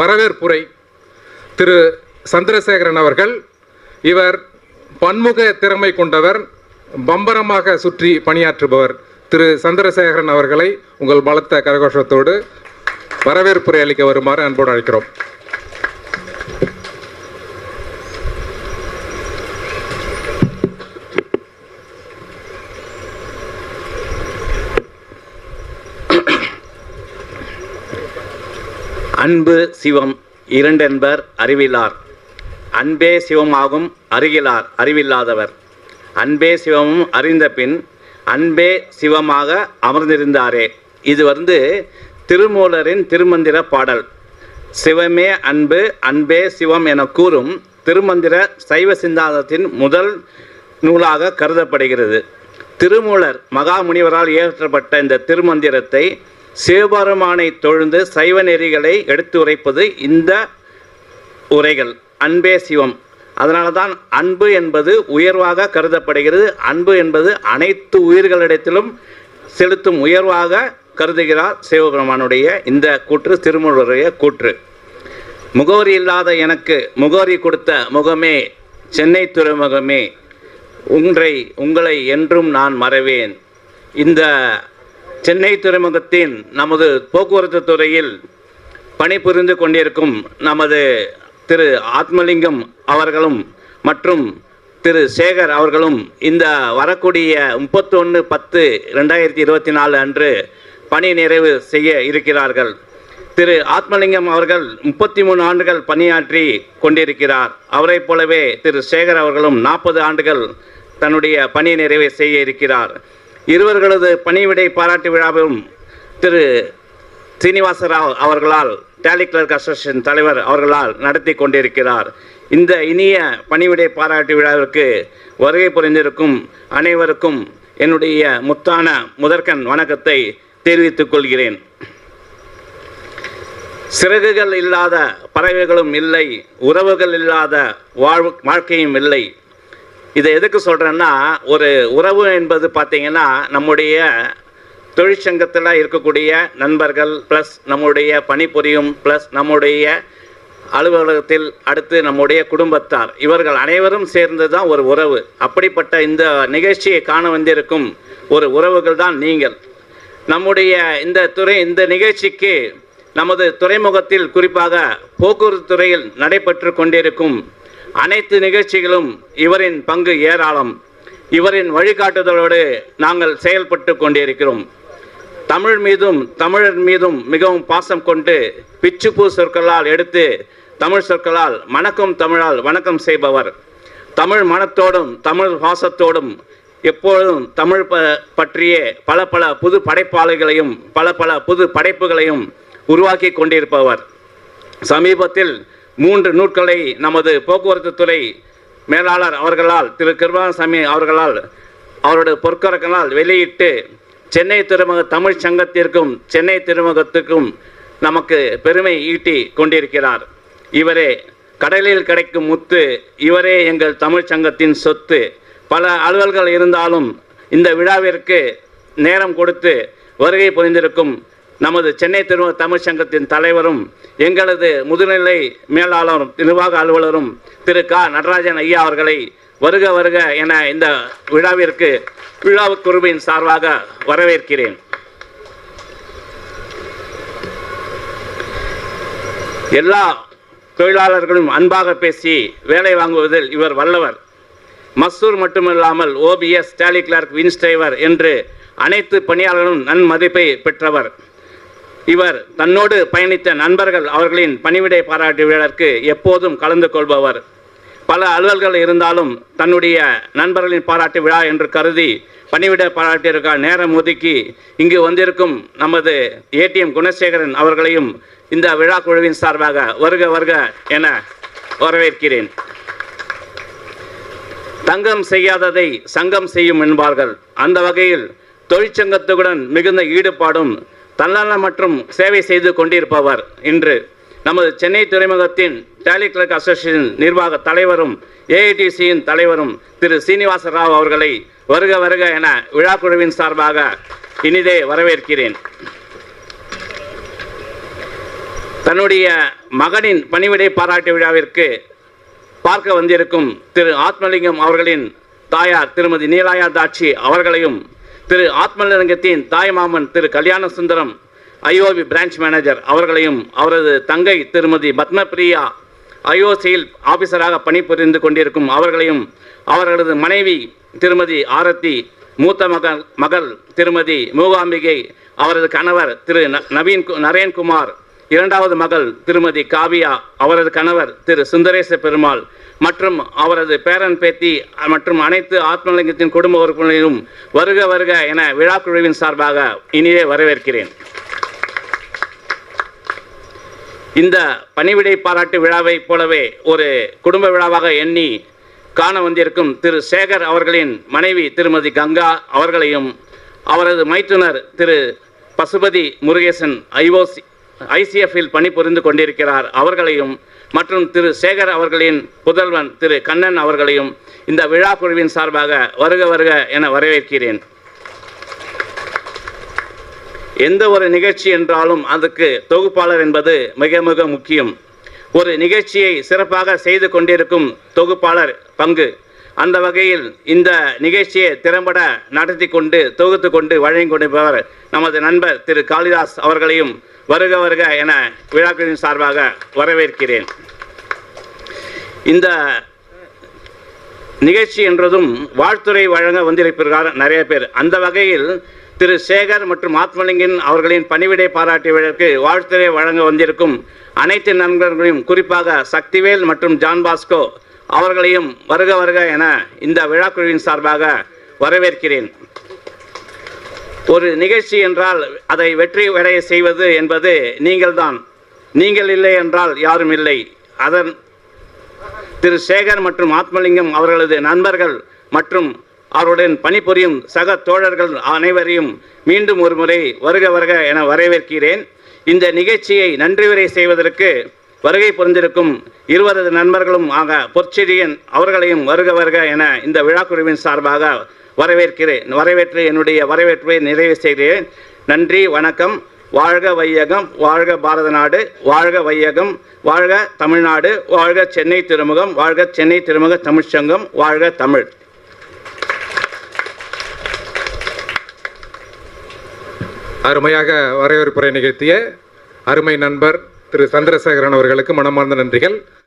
வரவேற்புரை திரு சந்திரசேகரன் அவர்கள். இவர் பன்முக திறமை கொண்டவர் பம்பரமாக சுற்றி பணியாற்றுபவர் திரு சந்திரசேகரன் அவர்களை உங்கள் பலத்த கரகோஷத்தோடு வரவேற்புரை அளிக்க வருமாறு அன்போடு அழைக்கிறோம். அன்பு சிவம் இரண்டென்பர் அறிவிலார். அன்பே சிவமாகும் அருகிலார் அறிவில்லாதவர். அன்பே சிவமும் அறிந்த பின் அன்பே சிவமாக அமர்ந்திருந்தாரே. இது வந்து திருமூலரின் திருமந்திர பாடல். சிவமே அன்பு அன்பே சிவம் என கூறும் திருமந்திர சைவ சிந்தாந்தத்தின் முதல் நூலாக கருதப்படுகிறது. திருமூலர் மகாமுனிவரால் இயற்றப்பட்ட இந்த திருமந்திரத்தை சிவபெருமானை தொழுந்து சைவ நெறிகளை எடுத்து உரைப்பது இந்த உரைகள். அன்பே சிவம். அதனால தான் அன்பு என்பது உயர்வாக கருதப்படுகிறது. அன்பு என்பது அனைத்து உயிர்களிடத்திலும் செலுத்தும் உயர்வாக கருதுகிறார் சிவபெருமானுடைய இந்த கூற்று திருமூலருடைய கூற்று. முகவரி இல்லாத எனக்கு முகவரி கொடுத்த முகமே சென்னை துறைமுகமே உன்றை உங்களை என்றும் நான் மறவேன். இந்த சென்னை துறைமுகத்தின் நமது போக்குவரத்து துறையில் பணிபுரிந்து கொண்டிருக்கும் நமது திரு ஆத்மலிங்கம் அவர்களும் மற்றும் திரு சேகர் அவர்களும் இந்த வரக்கூடிய முப்பத்தொன்று பத்து ரெண்டாயிரத்தி இருபத்தி நாலு அன்று பணி நிறைவு செய்ய இருக்கிறார்கள். திரு ஆத்மலிங்கம் அவர்கள் முப்பத்தி மூணு ஆண்டுகள் பணியாற்றி கொண்டிருக்கிறார். அவரைப் போலவே திரு சேகர் அவர்களும் நாற்பது ஆண்டுகள் தன்னுடைய பணி நிறைவை செய்ய இருக்கிறார். இருவர்களது பணிவிடை பாராட்டு விழாவும் திரு சீனிவாசராவ் அவர்களால் டேலி கிளர்க் அசோசியேஷன் தலைவர் அவர்களால் நடத்தி கொண்டிருக்கிறார். இந்த இனிய பணிவிடை பாராட்டு விழாவிற்கு வருகை புரிந்திருக்கும் அனைவருக்கும் என்னுடைய முத்தான முதற்கண் வணக்கத்தை தெரிவித்துக் கொள்கிறேன். சிறகுகள் இல்லாத பறவைகளும் இல்லை உறவுகள் இல்லாத வாழ்வு வாழ்க்கையும் இல்லை. இதை எதுக்கு சொல்கிறேன்னா ஒரு உறவு என்பது பார்த்தீங்கன்னா நம்முடைய தொழிற்சங்கத்தில் இருக்கக்கூடிய நண்பர்கள் ப்ளஸ் நம்முடைய பணிபுரியும் ப்ளஸ் நம்முடைய அலுவலகத்தில் அடுத்து நம்முடைய குடும்பத்தார். இவர்கள் அனைவரும் சேர்ந்து தான் ஒரு உறவு. அப்படிப்பட்ட இந்த நிகழ்ச்சியை காண வந்திருக்கும் ஒரு உறவுகள் தான் நீங்கள். நம்முடைய இந்த துறை இந்த நிகழ்ச்சிக்கு நமது துறைமுகத்தில் குறிப்பாக போக்குவரத்து துறையில் நடைபெற்று கொண்டிருக்கும் அனைத்து நிகழ்ச்சிகளும் இவரின் பங்கு ஏராளம். இவரின் வழிகாட்டுதலோடு நாங்கள் செயல்பட்டு கொண்டிருக்கிறோம். தமிழ் மீதும் தமிழர் மீதும் மிகவும் பாசம் கொண்டு பிச்சுப்பூ சொற்களால் எடுத்து தமிழ் சொற்களால் மணக்கும் தமிழால் வணக்கம் செய்பவர். தமிழ் மனத்தோடும் தமிழ் பாசத்தோடும் எப்பொழுதும் தமிழ் ப பற்றிய பல பல புது படைப்பாளிகளையும் பல பல புது படைப்புகளையும் உருவாக்கி கொண்டிருப்பவர். சமீபத்தில் மூன்று நூட்களை நமது போக்குவரத்து துறை மேலாளர் அவர்களால் திரு. கிருபாசாமி அவர்களால் அவருடைய பொற்கரக்கனால் வெளியிட்டு சென்னை துறைமுக தமிழ் சங்கத்திற்கும் சென்னை துறைமுகத்துக்கும் நமக்கு பெருமை ஈட்டி கொண்டிருக்கிறார். இவரே கடலில் கிடைக்கும் முத்து இவரே எங்கள் தமிழ் சங்கத்தின் சொத்து. பல அலுவல்கள் இருந்தாலும் இந்த விழாவிற்கு நேரம் கொடுத்து வருகை புரிந்திருக்கும் நமது சென்னை திருமண தமிழ் சங்கத்தின் தலைவரும் எங்களது முதுநிலை மேலாளரும் நிர்வாக அலுவலரும் திரு. க. நடராஜன் ஐயா அவர்களை வருக வருக என இந்த விழாவிற்கு விழா குழுவின் சார்பாக வரவேற்கிறேன். எல்லா தொழிலாளர்களும் அன்பாக பேசி வேலை வாங்குவதில் இவர் வல்லவர். மசூர் மட்டுமில்லாமல் ஓபிஎஸ் டேலி கிளார்க் வின்ஸ்டைவர் என்று அனைத்து பணியாளர்களும் நன்மதிப்பை பெற்றவர். இவர் தன்னோடு பயணித்த நண்பர்கள் அவர்களின் பணிவிடை பாராட்டு விழாவிற்கு எப்போதும் கலந்து கொள்பவர். பல அலுவல்கள் இருந்தாலும் தன்னுடைய நண்பர்களின் பாராட்டு விழா என்று கருதி பணிவிட பாராட்டிற்காக நேரம் ஒதுக்கி இங்கு வந்திருக்கும் நமது ஏடிஎம் குணசேகரன் அவர்களையும் இந்த விழா குழுவின் சார்பாக வருக வருக என வரவேற்கிறேன். தங்கம் செய்யாததை சங்கம் செய்யும் என்பார்கள். அந்த வகையில் தொழிற்சங்கத்துடன் மிகுந்த ஈடுபாடும் தன்னலம் மற்றும் சேவை செய்து கொண்டிருப்பவர் இன்று நமது சென்னை துறைமுகத்தின் டேலி கிளர்க் அசோசியேஷன் நிர்வாக தலைவரும் ஏஐடிசியின் தலைவரும் திரு சீனிவாச ராவ் அவர்களை வருக வருக என விழாக்குழுவின் சார்பாக இனிதே வரவேற்கிறேன். தன்னுடைய மகனின் பணிவிடை பாராட்டு விழாவிற்கு பார்க்க வந்திருக்கும் திரு ஆத்மலிங்கம் அவர்களின் தாயார் திருமதி நீலாயா தாட்சி அவர்களையும் திரு ஆத்மலிங்கத்தின் தாய்மாமன் திரு Kalyana Sundaram IOB branch manager அவர்களையும் அவரது தங்கை திருமதி பத்மபிரியா ஐஓசியில் ஆபீசராக பணிபுரிந்து கொண்டிருக்கும் அவர்களையும் அவர்களது மனைவி திருமதி ஆரத்தி மூத்த மகள் மகள் திருமதி மூகாம்பிகை அவரது கணவர் திரு ந- நவீன் கு- நரேன்குமார் இரண்டாவது மகள் திருமதி காவியா அவரது கணவர் திரு சுந்தரேச பெருமாள் மற்றும் அவரது பேரன் பேத்தி மற்றும் அனைத்து ஆத்மலிங்கத்தின் குடும்ப உறுப்பினரையும் வருக வருக என விழாக்குழுவின் சார்பாக இனியே வரவேற்கிறேன். இந்த பணிவிடை பாராட்டு விழாவைப் போலவே ஒரு குடும்ப விழாவாக எண்ணி காண வந்திருக்கும் திரு சேகர் அவர்களின் மனைவி திருமதி கங்கா அவர்களையும் அவரது மைத்துனர் திரு பசுபதி முருகேசன் ஐஓசி ஐசிஎஃப்பில் பணிபுரிந்து கொண்டிருக்கிறார் அவர்களையும் மற்றும் திரு சேகர் அவர்களின் புதல்வன் திரு கண்ணன் அவர்களையும் இந்த விழா குழுவின் சார்பாக வருக வருக என வரவேற்கிறேன். எந்த ஒரு நிகழ்ச்சி என்றாலும் அதுக்கு தொகுப்பாளர் என்பது மிக மிக முக்கியம். ஒரு நிகழ்ச்சியை சிறப்பாக செய்து கொண்டிருக்கும் தொகுப்பாளர் பங்கு. அந்த வகையில் இந்த நிகழ்ச்சியை திறம்பட நடத்தி கொண்டு தொகுத்து கொண்டு வழங்கி கொண்டிருப்பவர் நமது நண்பர் திரு காளிதாஸ் அவர்களையும் வருக வருக என விழாக்களின் சார்பாக வரவேற்கிறேன். இந்த நிகழ்ச்சி என்றதும் வாழ்த்துறை வழங்க வந்திருக்கிறார் நிறைய பேர். அந்த வகையில் திரு சேகர் மற்றும் ஆத்மலிங்கன் அவர்களின் பணிவிடை பாராட்டு வாழ்த்துறை வழங்க வந்திருக்கும் அனைத்து நண்பர்களையும் குறிப்பாக சக்திவேல் மற்றும் ஜான் பாஸ்கோ அவர்களையும் வருக வருக என இந்த விழாக்குழுவின் சார்பாக வரவேற்கிறேன். ஒரு நிகழ்ச்சி என்றால் அதை வெற்றி அடைய செய்வது என்பது நீங்கள்தான். நீங்கள் இல்லை என்றால் யாரும் இல்லை. அதன் திரு சேகர் மற்றும் ஆத்மலிங்கம் அவர்களது நண்பர்கள் மற்றும் அவருடன் பணிபுரியும் சக தோழர்கள் அனைவரையும் மீண்டும் ஒரு முறை வருக வருக என வரவேற்கிறேன். இந்த நிகழ்ச்சியை நன்றி உரை செய்வதற்கு வருகை புரிந்திருக்கும் இருவரது நண்பர்களும் ஆக பொற்செடியன் அவர்களையும் வருக வருக என இந்த விழாக்குழுவின் சார்பாக வரவேற்கிறேன் வரவேற்று என்னுடைய வரவேற்பை நிறைவு செய்கிறேன். நன்றி வணக்கம். வாழ்க வையகம் வாழ்க பாரத நாடு வாழ்க வையகம் வாழ்க தமிழ்நாடு வாழ்க சென்னை திருமுகம் வாழ்க சென்னை திருமுக தமிழ்ச்சங்கம் வாழ்க தமிழ். அருமையாக வரவேற்புரை நிகழ்த்திய அருமை நண்பர் திரு சந்திரசேகரன் அவர்களுக்கு மனமார்ந்த நன்றிகள்.